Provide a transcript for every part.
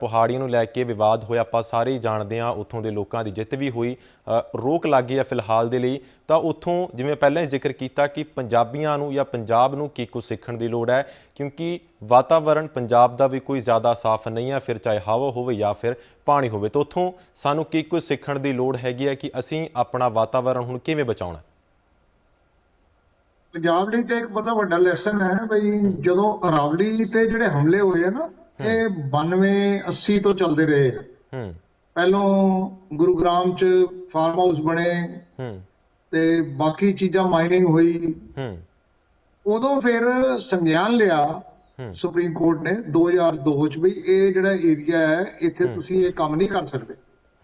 ਪਹਾੜੀਆਂ ਨੂੰ ਲੈ ਕੇ ਵਿਵਾਦ ਹੋਇਆ, ਆਪਾਂ ਸਾਰੇ ਹੀ ਜਾਣਦੇ ਹਾਂ ਉੱਥੋਂ ਦੇ ਲੋਕਾਂ ਦੀ ਜਿੱਤ ਵੀ ਹੋਈ ਰੋਕ ਲੱਗ ਗਈ ਆ ਫਿਲਹਾਲ ਦੇ ਲਈ। ਤਾਂ ਉੱਥੋਂ ਜਿਵੇਂ ਪਹਿਲਾਂ ਹੀ ਜ਼ਿਕਰ ਕੀਤਾ ਕਿ ਪੰਜਾਬੀਆਂ ਨੂੰ ਜਾਂ ਪੰਜਾਬ ਨੂੰ ਕੀ ਕੁਝ ਸਿੱਖਣ ਦੀ ਲੋੜ ਹੈ, ਕਿਉਂਕਿ ਵਾਤਾਵਰਣ ਪੰਜਾਬ ਦਾ ਵੀ ਕੋਈ ਜ਼ਿਆਦਾ ਸਾਫ਼ ਨਹੀਂ ਹੈ, ਫਿਰ ਚਾਹੇ ਹਵਾ ਹੋਵੇ ਜਾਂ ਫਿਰ ਪਾਣੀ ਹੋਵੇ। ਤਾਂ ਉੱਥੋਂ ਸਾਨੂੰ ਕੀ ਕੁਝ ਸਿੱਖਣ ਦੀ ਲੋੜ ਹੈਗੀ ਹੈ ਕਿ ਅਸੀਂ ਆਪਣਾ ਵਾਤਾਵਰਣ ਹੁਣ ਕਿਵੇਂ ਬਚਾਉਣਾ ਪੰਜਾਬ ਲਈ ਤੇ ਇੱਕ ਬੜਾ ਵੱਡਾ ਲੈਸਨ ਹੈ ਬਈ ਜਦੋਂ ਅਰਾਵਲੀ ਤੇ ਜਿਹੜੇ ਹਮਲੇ ਹੋਏ ਆ ਨਾ ਇਹ 92 80 ਤੋਂ ਚੱਲਦੇ ਰਹੇ। ਹੂੰ। ਪਹਿਲੋਂ ਗੁਰੂਗ੍ਰਾਮ ਚ ਫਾਰਮ ਹਾਊਸ ਬਣੇ। ਹੂੰ। ਤੇ ਬਾਕੀ ਚੀਜ਼ਾਂ ਮਾਈਨਿੰਗ ਹੋਈ। ਹੂੰ। ਉਦੋਂ ਫਿਰ ਸੰਗਿਆਨ ਲਿਆ। ਸੁਪਰੀਮ ਕੋਰਟ ਨੇ 2002 ਚ ਵੀ ਇਹ ਜਿਹੜਾ ਏਰੀਆ ਹੈ ਇੱਥੇ ਤੁਸੀਂ ਇਹ ਕੰਮ ਨਹੀਂ ਕਰ ਸਕਦੇ।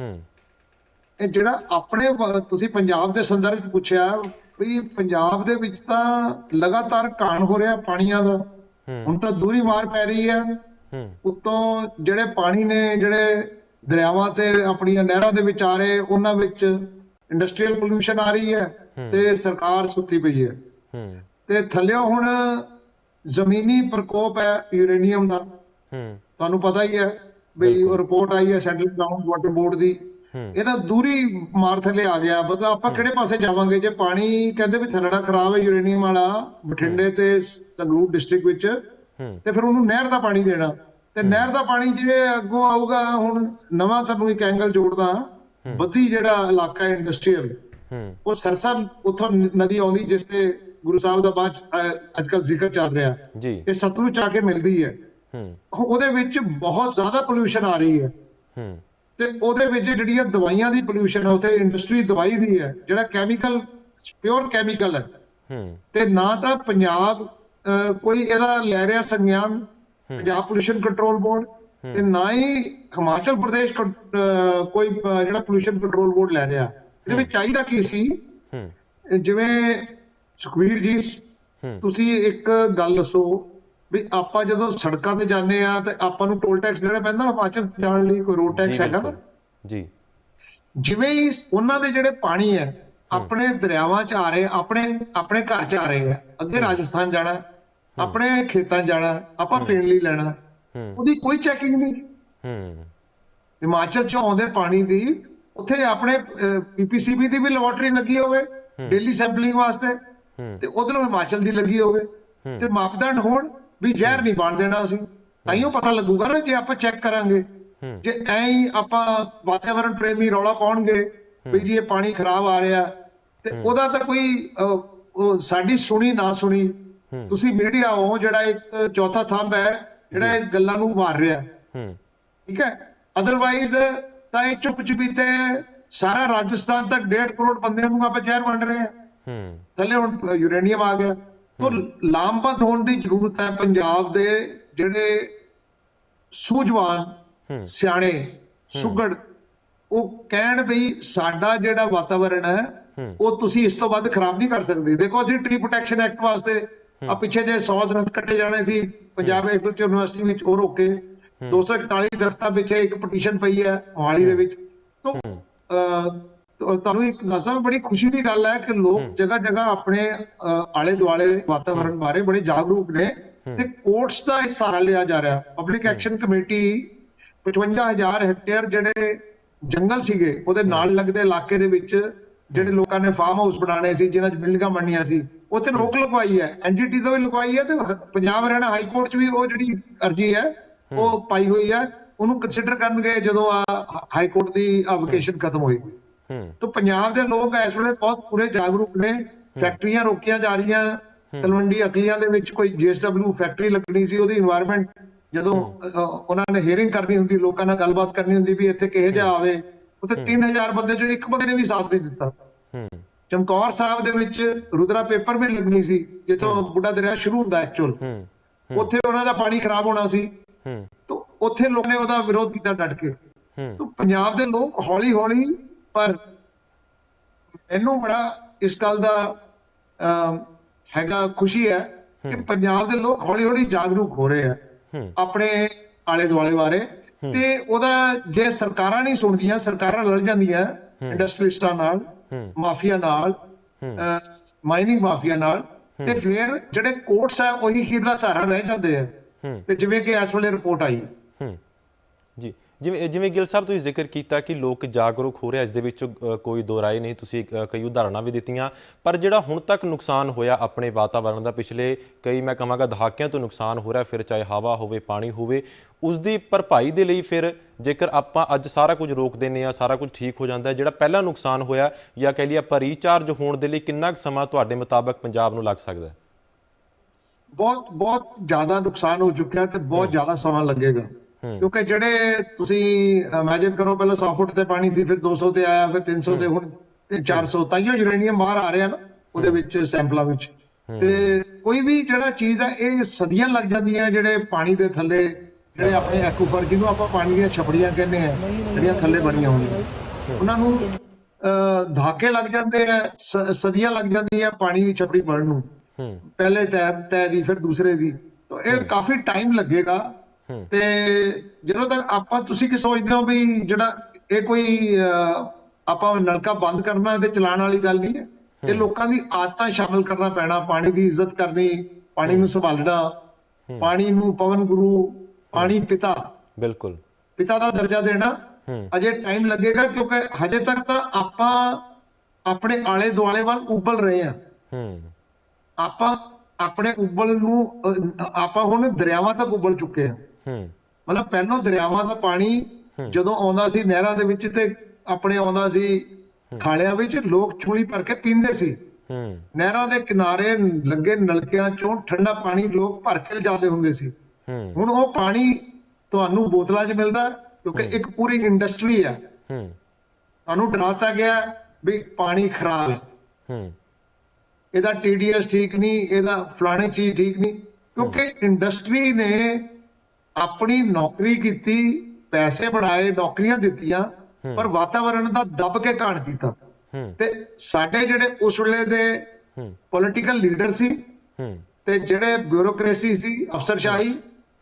ਹੂੰ। ਇਹ ਜਿਹੜਾ ਆਪਣੇ ਤੁਸੀਂ ਪੰਜਾਬ ਦੇ ਸੰਦਰਭ ਚ ਪੁੱਛਿਆ ਵੀ ਪੰਜਾਬ ਦੇ ਵਿੱਚ ਤਾਂ ਲਗਾਤਾਰ ਘਾਣ ਹੋ ਰਿਹਾ ਪਾਣੀਆਂ ਦਾ। ਹੁਣ ਤਾਂ ਦੂਰੀ ਮਾਰ ਪੈ ਰਹੀ ਹੂੰ। ਉੱਤੋਂ ਜਿਹੜੇ ਪਾਣੀ ਨੇ ਜਿਹੜੇ ਦਰਿਆਵਾਂ ਤੇ ਆਪਣੀਆਂ ਨਹਿਰਾਂ ਦੇ ਵਿੱਚ ਆ ਰਹੇ ਉਹਨਾਂ ਵਿੱਚ ਇੰਡਸਟਰੀਅਲ ਪੋਲੂਸ਼ਨ ਆ ਰਹੀ ਹੈ ਤੇ ਸਰਕਾਰ ਸੁੱਤੀ ਪਈ ਹੈ। ਤੇ ਥੱਲਿਓਂ ਹੁਣ ਜ਼ਮੀਨੀ ਪ੍ਰਕੋਪ ਹੈ ਯੂਰੇਨੀਅਮ ਦਾ। ਤੁਹਾਨੂੰ ਪਤਾ ਹੀ ਹੈ ਵੀ ਉਹ ਰਿਪੋਰਟ ਆਈ ਹੈ ਸੈਂਟਰਲ ਗਰਾਊਂਡ ਵਾਟਰ ਬੋਰਡ ਦੀ। ਇਹਦਾ ਦੂਰੀ ਮਾਰ ਥੱਲੇ ਆ ਗਿਆ। ਬਤਾ ਆਪਾਂ ਕਿਹੜੇ ਪਾਸੇ ਜਾਵਾਂਗੇ? ਜੇ ਪਾਣੀ ਕਹਿੰਦੇ ਵੀ ਥੱਲੜਾ ਖਰਾਬ ਹੈ ਯੂਰੇਨੀਅਮ ਵਾਲਾ ਬਠਿੰਡੇ ਤੇ ਸੰਗਰੂਰ ਡਿਸਟ੍ਰਿਕਟ ਵਿੱਚ ਤੇ ਫਿਰ ਉਹਨੂੰ ਨਹਿਰ ਦਾ ਪਾਣੀ ਦੇਣਾ। ਤੇ ਨਹਿਰ ਦਾ ਪਾਣੀ ਜੇ ਅੱਗੋਂ ਆਊਗਾ ਹੁਣ ਨਵਾਂ ਤੁਹਾਨੂੰ ਇੱਕ ਐਂਗਲ ਜੋੜਦਾ। ਬੱਦੀ ਜਿਹੜਾ ਇਲਾਕਾ ਇੰਡਸਟਰੀਅਲ ਉਹ ਸਰਸਾ ਉੱਥੋਂ ਨਦੀ ਆਉਂਦੀ ਜਿਸ ਤੇ ਗੁਰੂ ਸਾਹਿਬ ਦਾ ਬਾਅਦ ਅੱਜ ਕੱਲ ਜ਼ਿਕਰ ਚੱਲ ਰਿਹਾ। ਜੀ। ਇਹ ਸਤਲੁਜ ਆ ਕੇ ਮਿਲਦੀ ਹੈ। ਹੂੰ। ਉਹਦੇ ਵਿੱਚ ਬਹੁਤ ਜ਼ਿਆਦਾ ਪੋਲੂਸ਼ਨ ਆ ਰਹੀ ਹੈ। ਹੂੰ। ਤੇ ਉਹਦੇ ਵਿੱਚ ਜਿਹੜੀਆਂ ਦਵਾਈਆਂ ਦੀ ਪੋਲੂਸ਼ਨ ਹੈ ਉੱਥੇ ਇੰਡਸਟਰੀ ਦਵਾਈ ਦੀ ਹੈ ਜਿਹੜਾ ਕੈਮੀਕਲ ਪਿਓਰ ਕੈਮੀਕਲ ਹੈ। ਹੂੰ। ਤੇ ਨਾ ਤਾਂ ਪੰਜਾਬ ਕੋਈ ਇਹਦਾ ਲੈ ਰਿਹਾ ਸੰਗਿਆਨ ਪੰਜਾਬ ਪੋਲੂਸ਼ਨ ਕੰਟਰੋਲ ਬੋਰਡ ਤੇ ਨਾ ਹੀ ਹਿਮਾਚਲ ਪ੍ਰਦੇਸ਼ ਕੋਈ ਜਿਹੜਾ ਪੋਲੂਸ਼ਨ ਕੰਟਰੋਲ ਬੋਰਡ ਲੈ ਰਿਹਾ। ਇਹਦੇ ਵਿੱਚ ਚਾਹੀਦਾ ਕੀ ਸੀ? ਜਿਵੇਂ ਸੁਖਵੀਰ ਜੀ। ਤੁਸੀਂ ਇੱਕ ਗੱਲ ਦੱਸੋ ਵੀ ਆਪਾਂ ਜਦੋਂ ਸੜਕਾਂ ਤੇ ਜਾਂਦੇ ਆ ਤੇ ਆਪਾਂ ਨੂੰ ਟੋਲ ਟੈਕਸ ਦੇਣਾ ਪੈਂਦਾ ਹਿਮਾਚਲ ਜਾਣ ਲਈ? ਕੋਈ ਰੋਡ ਟੈਕਸ ਹੈਗਾ ਜੀ। ਜਿਵੇਂ ਹੀ ਉਹਨਾਂ ਦੇ ਜਿਹੜੇ ਪਾਣੀ ਹੈ ਆਪਣੇ ਦਰਿਆਵਾਂ ਚ ਆ ਰਹੇ ਆਪਣੇ ਆਪਣੇ ਘਰ ਚ ਆ ਰਹੇ ਆ ਅੱਗੇ ਰਾਜਸਥਾਨ ਜਾਣਾ ਆਪਣੇ ਖੇਤਾਂ ਜਾਣਾ ਆਪਾਂ ਪੀਣ ਲਈ ਲੈਣਾ। ਹੂੰ। ਉਹਦੀ ਕੋਈ ਚੈਕਿੰਗ ਨਹੀਂ। ਹੂੰ। ਹਿਮਾਚਲ ਚ ਆਉਂਦੇ ਪਾਣੀ ਦੀ ਉੱਥੇ ਆਪਣੇ ਪੀਪੀਸੀਬੀ ਦੀ ਵੀ ਲੈਬੋਰਟਰੀ ਲੱਗੀ ਹੋਵੇ ਡੇਲੀ ਸੈਂਪਲਿੰਗ ਵਾਸਤੇ। ਹੂੰ। ਤੇ ਉਧਰੋਂ ਹਿਮਾਚਲ ਦੀ ਲੱਗੀ ਹੋਵੇ। ਤੇ ਮਾਪਦੰਡ ਹੋਣ ਵੀ ਜ਼ਹਿਰ ਨਹੀਂ ਬਣ ਦੇਣਾ ਅਸੀਂ। ਤਾਈਓ ਪਤਾ ਲੱਗੂਗਾ ਨਾ ਜੇ ਆਪਾਂ ਚੈੱਕ ਕਰਾਂਗੇ। ਹੂੰ। ਜੇ ਐਂ ਹੀ ਆਪਾਂ ਵਾਤਾਵਰਣ ਪ੍ਰੇਮੀ ਰੌਲਾ ਪਾਉਣਗੇ ਵੀ ਜੀ ਇਹ ਪਾਣੀ ਖਰਾਬ ਆ ਰਿਹਾ। ਤੇ ਉਹਦਾ ਤਾਂ ਕੋਈ ਸਾਡੀ ਸੁਣੀ ਨਾ ਸੁਣੀ ਹੂੰ। ਤੁਸੀਂ ਮੀਡੀਆ ਹੋ ਜਿਹੜਾ ਇੱਕ ਚੌਥਾ ਥੰਬ ਹੈ ਜਿਹੜਾ ਇਹ ਗੱਲਾਂ ਨੂੰ ਮਾਰ ਰਿਹਾ। ਹੂੰ। ਠੀਕ ਹੈ? ਅਦਰਵਾਈਜ਼ ਤਾਂ ਇਹ ਚੁੱਪ ਚੁਪੀਤੇ ਸਾਰਾ ਰਾਜਸਥਾਨ ਤੱਕ 1.5 ਕਰੋੜ ਬੰਦਿਆਂ ਨੂੰ ਆਪਾਂ ਜ਼ਹਿਰ ਵੰਡ ਰਹੇ ਹਾਂ। ਹੂੰ। ਥੱਲੇ ਹੁਣ ਯੂਰੇਨੀਅਮ ਆ ਗਿਆ। ਤੋਂ ਲਾਮਬੰਦ ਹੋਣ ਦੀ ਜ਼ਰੂਰਤ ਹੈ ਪੰਜਾਬ ਦੇ ਜਿਹੜੇ ਸੂਝਵਾਨ। ਸਿਆਣੇ ਸੁਗੜ ਉਹ ਕਹਿਣ ਵੀ ਸਾਡਾ ਜਿਹੜਾ ਵਾਤਾਵਰਣ ਹੈ ਹੂੰ। ਉਹ ਤੁਸੀਂ ਇਸ ਤੋਂ ਵੱਧ ਖਰਾਬ ਨਹੀਂ ਕਰ ਸਕਦੇ। ਦੇਖੋ ਅਸੀਂ ਟ੍ਰੀ ਪ੍ਰੋਟੈਕਸ਼ਨ ਐਕਟ ਵਾਸਤੇ ਆ ਪਿੱਛੇ ਜੇ 100 ਦਰਖਤ ਕੱਟੇ ਜਾਣੇ ਸੀ ਪੰਜਾਬ ਐਗਰੀਕਲਚਰ ਯੂਨੀਵਰਸਿਟੀ ਵਿੱਚ ਉਹ ਰੋਕੇ 241 ਦਰਖਤਾਂ ਪਿੱਛੇ ਇੱਕ ਪਟੀਸ਼ਨ ਪਈ ਹੈ ਮੋਹਾਲੀ ਦੇ ਵਿੱਚ। ਤੋਂ ਤੁਹਾਨੂੰ ਇੱਕ ਦੱਸਦਾ ਬੜੀ ਖੁਸ਼ੀ ਦੀ ਗੱਲ ਹੈ ਕਿ ਲੋਕ ਜਗ੍ਹਾ ਜਗ੍ਹਾ ਆਪਣੇ ਆਲੇ ਦੁਆਲੇ ਵਾਤਾਵਰਣ ਬਾਰੇ ਬੜੇ ਜਾਗਰੂਕ ਨੇ ਤੇ ਕੋਰਟਸ ਦਾ ਇਹ ਸਹਾਰਾ ਲਿਆ ਜਾ ਰਿਹਾ। ਪਬਲਿਕ ਐਕਸ਼ਨ ਕਮੇਟੀ 55000 ਹੈਕਟੇਅਰ ਜਿਹੜੇ ਜੰਗਲ ਸੀਗੇ ਉਹਦੇ ਨਾਲ ਲੱਗਦੇ ਇਲਾਕੇ ਦੇ ਵਿੱਚ ਜਿਹੜੇ ਲੋਕਾਂ ਨੇ ਫਾਰਮ ਹਾਊਸ ਬਣਾਣੇ ਸੀ ਜਿਨ੍ਹਾਂ 'ਚ ਬਿਲਡਿੰਗਾਂ ਬਣਨੀਆਂ ਸੀ ਉੱਥੇ ਰੋਕ ਲਗਵਾਈ ਹੈ। ਐਨਜੀਟੀ ਤੋਂ ਵੀ ਲਗਵਾਈ ਹੈ ਤੇ ਪੰਜਾਬ ਹਰਿਆਣਾ ਹਾਈ ਕੋਰਟ 'ਚ ਵੀ ਉਹ ਜਿਹੜੀ ਅਰਜੀ ਹੈ ਉਹ ਪਾਈ ਹੋਈ ਹੈ। ਉਹਨੂੰ ਕੰਸੀਡਰ ਕਰਨਗੇ ਜਦੋਂ ਆ ਹਾਈ ਕੋਰਟ ਦੀ ਐਪਲੀਕੇਸ਼ਨ ਖਤਮ ਹੋਏਗੀ ਤਾਂ ਪੰਜਾਬ ਦੇ ਲੋਕ ਇਸ ਵੇਲੇ ਬਹੁਤ ਪੂਰੇ ਜਾਗਰੂਕ ਨੇ। ਫੈਕਟਰੀਆਂ ਰੋਕੀਆਂ ਜਾ ਰਹੀਆਂ। ਤਲਵੰਡੀ ਅਕਲੀਆਂ ਦੇ ਵਿੱਚ ਕੋਈ ਜੀਐਸਡਬਲਯੂ ਫੈਕਟਰੀ ਲੱਗਣੀ ਸੀ ਉਹਦੀ এনवायरमेंट ਜਦੋਂ ਉਹਨਾਂ ਨੇ ਹੀਅਰਿੰਗ ਕਰਨੀ ਹੁੰਦੀ ਲੋਕਾਂ ਨਾਲ ਗੱਲਬਾਤ ਕਰਨੀ ਹੁੰਦੀ ਵੀ ਇੱਥੇ ਕਿਹੇ ਜਾ ਆਵੇ। ਉੱਥੇ 3000 ਬੰਦੇ ਚੋਂ ਇੱਕ ਬੰਦੇ ਨੇ ਵੀ ਸਾਥ ਨਹੀਂ ਦਿੱਤਾ। ਚਮਕੌਰ ਸਾਹਿਬ ਦੇ ਵਿੱਚ ਰੁਦਰਾ ਪੇਪਰ ਮਿਲ ਲੱਗਣੀ ਸੀ ਜਿੱਥੋਂ ਬੁੱਢਾ ਦਰਿਆ ਸ਼ੁਰੂ ਹੁੰਦਾ ਐਕਚੁਅਲ ਹੂੰ ਉੱਥੇ ਉਹਨਾਂ ਦਾ ਪਾਣੀ ਖਰਾਬ ਹੋਣਾ ਸੀ। ਹੂੰ। ਤਾਂ ਉੱਥੇ ਲੋਕਾਂ ਨੇ ਉਹਦਾ ਵਿਰੋਧ ਕੀਤਾ ਡਟ ਕੇ। ਹੂੰ। ਤਾਂ ਪੰਜਾਬ ਦੇ ਲੋਕ ਹੌਲੀ ਹੌਲੀ ਪਰ ਮੈਨੂੰ ਬੜਾ ਇਸ ਗੱਲ ਦਾ ਹੈਗਾ ਖੁਸ਼ੀ ਹੈ ਕਿ ਪੰਜਾਬ ਦੇ ਲੋਕ ਹੌਲੀ ਹੌਲੀ ਜਾਗਰੂਕ ਹੋ ਰਹੇ ਆ ਆਪਣੇ ਆਲੇ ਦੁਆਲੇ ਬਾਰੇ ਤੇ ਉਹਦਾ ਜੇ ਸਰਕਾਰਾਂ ਨਹੀਂ ਸੁਣਦੀਆਂ ਸਰਕਾਰਾਂ ਲੜ ਜਾਂਦੀਆਂ ਇੰਡਸਟਰੀਸਟਾਂ ਨਾਲ ਮਾਫੀਆ ਨਾਲ। ਮਾਈਨਿੰਗ ਮਾਫੀਆ ਨਾਲ ਤੇ ਫਿਰ ਜਿਹੜੇ ਕੋਰਟਸ ਆ ਉਹੀ ਹੀਲਾ ਸਹਾਰਾ ਰਹਿ ਜਾਂਦੇ ਆ। ਤੇ ਜਿਵੇਂ ਕਿ ਇਸ ਵੇਲੇ ਰਿਪੋਰਟ ਆਈ। ਜਿਵੇਂ ਜਿਵੇਂ ਗਿੱਲ ਸਾਹਿਬ ਤੁਸੀਂ ਜ਼ਿਕਰ ਕੀਤਾ ਕਿ ਲੋਕ ਜਾਗਰੂਕ ਹੋ ਰਿਹਾ ਇਸ ਦੇ ਵਿੱਚ ਕੋਈ ਦੋ ਰਾਏ ਨਹੀਂ ਤੁਸੀਂ ਕਈ ਉਦਾਹਰਣਾਂ ਵੀ ਦਿੱਤੀਆਂ ਪਰ ਜਿਹੜਾ ਹੁਣ ਤੱਕ ਨੁਕਸਾਨ ਹੋਇਆ ਆਪਣੇ ਵਾਤਾਵਰਣ ਦਾ ਪਿਛਲੇ ਕਈ ਮੈਂ ਕਹਾਂਗਾ ਦਹਾਕਿਆਂ ਤੋਂ ਨੁਕਸਾਨ ਹੋ ਰਿਹਾ ਫਿਰ ਚਾਹੇ ਹਵਾ ਹੋਵੇ ਪਾਣੀ ਹੋਵੇ ਉਸ ਦੀ ਭਰਪਾਈ ਦੇ ਲਈ ਫਿਰ ਜੇਕਰ ਆਪਾਂ ਅੱਜ ਸਾਰਾ ਕੁਝ ਰੋਕ ਦਿੰਨੇ ਆ ਸਾਰਾ ਕੁਝ ਠੀਕ ਹੋ ਜਾਂਦਾ ਜਿਹੜਾ ਪਹਿਲਾ ਨੁਕਸਾਨ ਹੋਇਆ ਜਾਂ ਕਹਿ ਲਈਏ ਆਪਾਂ ਰੀਚਾਰਜ ਹੋਣ ਦੇ ਲਈ ਕਿੰਨਾ ਕੁ ਸਮਾਂ ਤੁਹਾਡੇ ਮੁਤਾਬਕ ਪੰਜਾਬ ਨੂੰ ਲੱਗ ਸਕਦਾ ਹੈ? ਬਹੁਤ ਬਹੁਤ ਜ਼ਿਆਦਾ ਨੁਕਸਾਨ ਹੋ ਚੁੱਕਿਆ ਤੇ ਬਹੁਤ ਜ਼ਿਆਦਾ ਸਮਾਂ ਲੱਗੇਗਾ। ਕਿਉਂਕਿ ਜਿਹੜੇ ਤੁਸੀਂ ਇਮੇਜਿਨ ਕਰੋ ਪਹਿਲਾਂ 100 ਫੁੱਟ ਤੇ ਪਾਣੀ ਸੀ ਫਿਰ 200 ਤੇ ਆਇਆ ਫਿਰ 300 ਤੇ ਹੁਣ ਤੇ 400 ਤਾਈਓ ਯੂਰੇਨੀਅਮ ਬਾਹਰ ਆ ਰਿਹਾ ਨਾ ਉਹਦੇ ਵਿੱਚ ਸੈਂਪਲਾਂ ਵਿੱਚ। ਤੇ ਕੋਈ ਵੀ ਜਿਹੜਾ ਚੀਜ਼ ਹੈ ਇਹ ਸਦੀਆਂ ਲੱਗ ਜਾਂਦੀਆਂ ਜਿਹੜੇ ਪਾਣੀ ਦੇ ਥੱਲੇ ਜਿਹੜੇ ਆਪਣੇ ਐਕੂਫਰ ਜਿਹਨੂੰ ਆਪਾਂ ਪਾਣੀ ਦੀਆਂ ਛਪੜੀਆਂ ਕਹਿੰਦੇ ਆ ਜਿਹੜੀਆਂ ਥੱਲੇ ਬਣੀਆਂ ਹੋਈਆਂ। ਉਹਨਾਂ ਨੂੰ ਧਾਕੇ ਲੱਗ ਜਾਂਦੇ ਆ ਸਦੀਆਂ ਲੱਗ ਜਾਂਦੀਆਂ ਪਾਣੀ ਦੀ ਛਪੜੀ ਬਣਨ ਨੂੰ। ਪਹਿਲੇ ਤੈ ਤੈ ਦੀ ਫਿਰ ਦੂਸਰੇ ਦੀ। ਤਾਂ ਇਹ ਕਾਫੀ ਟਾਈਮ ਲੱਗੇਗਾ। ਤੇ ਜਦੋਂ ਤੱਕ ਆਪਾਂ ਤੁਸੀਂ ਕੀ ਸੋਚਦੇ ਹੋ ਵੀ ਜਿਹੜਾ ਇਹ ਕੋਈ ਆਪਾਂ ਨਲਕਾ ਬੰਦ ਕਰਨਾ ਤੇ ਚਲਾਉਣ ਵਾਲੀ ਗੱਲ ਨਹੀਂ ਹੈ। ਇਹ ਲੋਕਾਂ ਦੀ ਆਦਤਾਂ ਸ਼ਾਮਲ ਕਰਨਾ ਪੈਣਾ ਪਾਣੀ ਦੀ ਇੱਜ਼ਤ ਕਰਨੀ ਪਾਣੀ ਨੂੰ ਸੰਭਾਲਣਾ ਪਾਣੀ ਨੂੰ ਪਵਨ ਗੁਰੂ ਪਾਣੀ ਪਿਤਾ। ਬਿਲਕੁਲ। ਪਿਤਾ ਦਾ ਦਰਜਾ ਦੇਣਾ। ਅਜੇ ਟਾਈਮ ਲੱਗੇਗਾ ਕਿਉਂਕਿ ਹਜੇ ਤੱਕ ਤਾਂ ਆਪਾਂ ਆਪਣੇ ਆਲੇ ਦੁਆਲੇ ਵੱਲ ਉਬਲ ਰਹੇ ਹਾਂ। ਹੂੰ। ਆਪਾਂ ਆਪਣੇ ਉਬਲ ਨੂੰ ਆਪਾਂ ਹੁਣ ਦਰਿਆਵਾਂ ਤੱਕ ਉਬਲ ਚੁੱਕੇ ਹਾਂ। ਹੂੰ। ਮਤਲਬ ਪਹਿਲਾਂ ਦਰਿਆਵਾਂ ਦਾ ਪਾਣੀ ਜਦੋਂ ਆਉਂਦਾ ਸੀ ਨਹਿਰਾਂ ਦੇ ਵਿੱਚ ਤੇ ਆਪਣੇ ਆਉਂਦਾ ਸੀ ਖਾਲਿਆਂ ਵਿੱਚ ਲੋਕ ਛੂਲੀ ਭਰ ਕੇ ਪੀਂਦੇ ਸੀ। ਹੂੰ। ਨਹਿਰਾਂ ਦੇ ਕਿਨਾਰੇ ਲੱਗੇ ਨਲਕਿਆਂ ਚੋਂ ਠੰਡਾ ਪਾਣੀ ਲੋਕ ਭਰ ਕੇ ਲਿਜਾਦੇ ਹੁੰਦੇ ਸੀ। ਹੂੰ। ਹੁਣ ਉਹ ਪਾਣੀ ਤੁਹਾਨੂੰ ਬੋਤਲਾਂ 'ਚ ਮਿਲਦਾ ਕਿਉਂਕਿ ਇੱਕ ਪੂਰੀ ਇੰਡਸਟਰੀ ਹੈ। ਹੂੰ। ਤੁਹਾਨੂੰ ਡਰਾਤਾ ਗਿਆ ਵੀ ਪਾਣੀ ਖਰਾਬ ਹੈ। ਹੂੰ। ਇਹਦਾ TDS ਠੀਕ ਨਹੀਂ ਇਹਦਾ ਫਲਾਣੇ ਚੀਜ਼ ਠੀਕ ਨਹੀਂ ਕਿਉਂਕਿ ਇੰਡਸਟਰੀ ਨੇ ਆਪਣੀ ਨੌਕਰੀ ਕੀਤੀ ਪੈਸੇ ਬਣਾਏ ਨੌਕਰੀਆਂ ਦਿੱਤੀਆਂ ਪਰ ਵਾਤਾਵਰਣ ਦਾ ਦਬ ਕੇ ਘਾਣ ਕੀਤਾ। ਤੇ ਸਾਡੇ ਜਿਹੜੇ ਉਸ ਵੇਲੇ ਦੇ ਪੋਲੀਟੀਕਲ ਲੀਡਰ ਸੀ ਤੇ ਜਿਹੜੇ ਬਿਊਰੋਕ੍ਰੇਸੀ ਸੀ ਅਫਸਰਸ਼ਾਹੀ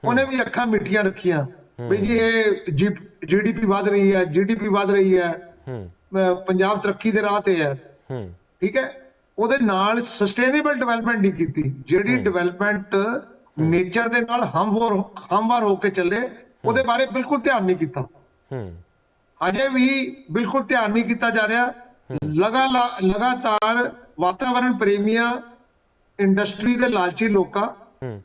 ਉਹਨੇ ਵੀ ਅੱਖਾਂ ਮਿੱਠੀਆਂ ਰੱਖੀਆਂ। ਵੀ ਜੀ ਇਹ ਜੀਡੀਪੀ ਵਧ ਰਹੀ ਹੈ ਜੀਡੀਪੀ ਵਧ ਰਹੀ ਹੈ। ਪੰਜਾਬ ਤਰੱਕੀ ਦੇ ਰਾਹ ਤੇ ਹੂੰ। ਠੀਕ ਹੈ? ਉਹਦੇ ਨਾਲ ਸਸਟੇਨੇਬਲ ਡਿਵੈਲਪਮੈਂਟ ਨਹੀਂ ਕੀਤੀ। ਜਿਹੜੀ ਡਿਵੈਲਪਮੈਂਟ ਨੇਚਰ ਦੇ ਨਾਲ ਹਮਵਾਰ ਹਮਵਾਰ ਹੋ ਕੇ ਚੱਲੇ ਉਹਦੇ ਬਾਰੇ ਬਿਲਕੁਲ ਧਿਆਨ ਨਹੀਂ ਕੀਤਾ। ਹੂੰ। ਅਜੇ ਵੀ ਬਿਲਕੁਲ ਧਿਆਨ ਨਹੀਂ ਕੀਤਾ ਜਾ ਰਿਹਾ। ਲਗਾ ਲਗਾਤਾਰ ਵਾਤਾਵਰਣ ਪ੍ਰੇਮੀਆਂ ਇੰਡਸਟਰੀ ਦੇ ਲਾਲਚੀ ਲੋਕਾਂ।